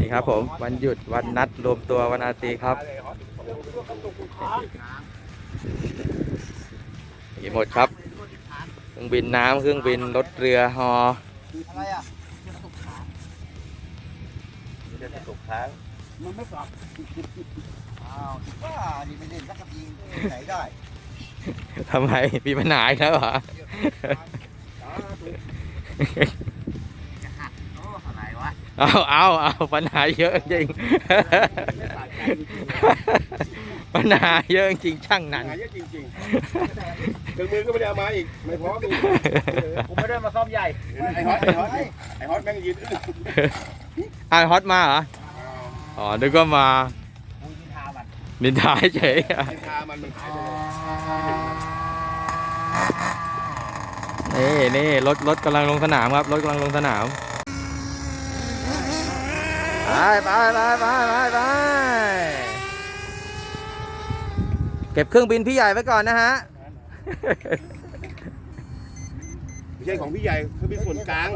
นี่ครับผมวันหยุดวันนัดรวมตัววันอาทิตย์ครับมีหมดครับ เครื่องบินน้ำเครื่องบินรถเรือฮออะไรอะจะตกค้างมันไม่ปรับอ้าวว่านี่ไม่เล่นสักกระยิงไหนได้ทำไมมีปัญหาแล้วเหรอ เอาเอาเอาปัญหาเยอะจริง ปัญหาเยอะจริงช่างนั้น หายจริงๆเครื่องมือก็ไม่ได้เอามาอีก ไม่พร้อมอีกผมไม่ได้มาซ่อมใหญ่ ไอ้ฮอตไอ้ฮอตไอ้ฮอตแม่งยืนอึ้งอ่าฮอตมาเหรอ อ๋อนึกว่ามากูยินทามันนินทาเฉยไอ้คามันมันหายไปเลยนี่นี่รถรถกำลังลงสนามครับ รถกำลังลงสนาม ไปไปไปไปไปไปเก็บเครื่องบินพี่ใหญ่ไว้ก่อนนะฮะ ไม่ใช่ของพี่ใหญ่เครื่องบินส่วนกลาง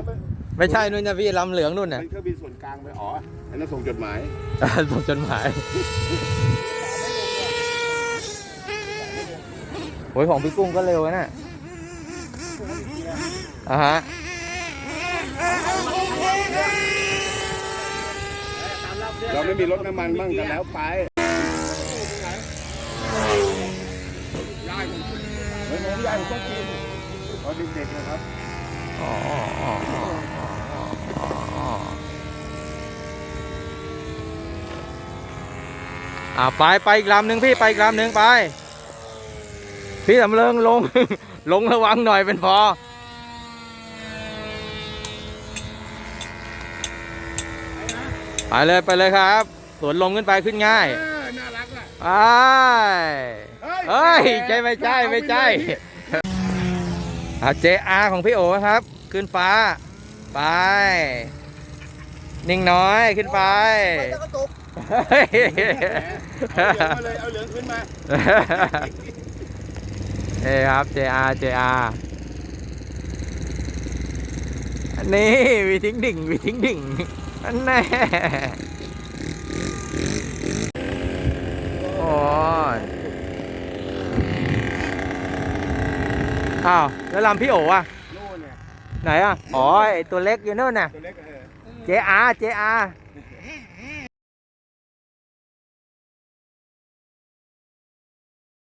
ไม่ใช่นู่นนะพี่ลำเหลืองนู่นน่ะเป็นเครื่องบินส่วนกลางไปอ๋ออันนั้นส่งจดหมายส่งจดหมายโอ้ยของพี่กุ้งก็เร็วนะน่ะอะฮะ เราไม่มีรถน้ำมันบ้างกันแล้วไปเฮ้ยผมยายผมก็กินตอนเด็กๆนะครับอ๋ออ๋ออ๋ออ๋ออ๋ออ่าไปไปอีกลำหนึ่งพี่ไปอีกลำหนึ่งไป พี่สำเริงลง ลงระวังหน่อยเป็นพอ ไปเลยไปเลยครับ สวนลมขึ้นไปขึ้นง่ายเออน่ารักอะไปเฮ้ยใช่ไม่ใช่ไม่ใช่อะ JR ของพี่โอครับ ขึ้นฟ้า ไป นิ่งน้อยขึ้นไปไปแล้วก็ตกเฮ้ยเอาเหลืองมาเลยเอาเหลืองขึ้นมาเอ้ครับ JR JR อันนี้วีทิ้งดิ่งวีทิ้งดิ่ง อันแน่โอ้ยอ้าว แล้วลำพี่โออะนู่นเนี่ยไหนอะอ๋อไอตัวเล็กอยู่นู่นน่ะ ตัวเล็กเออ JR JR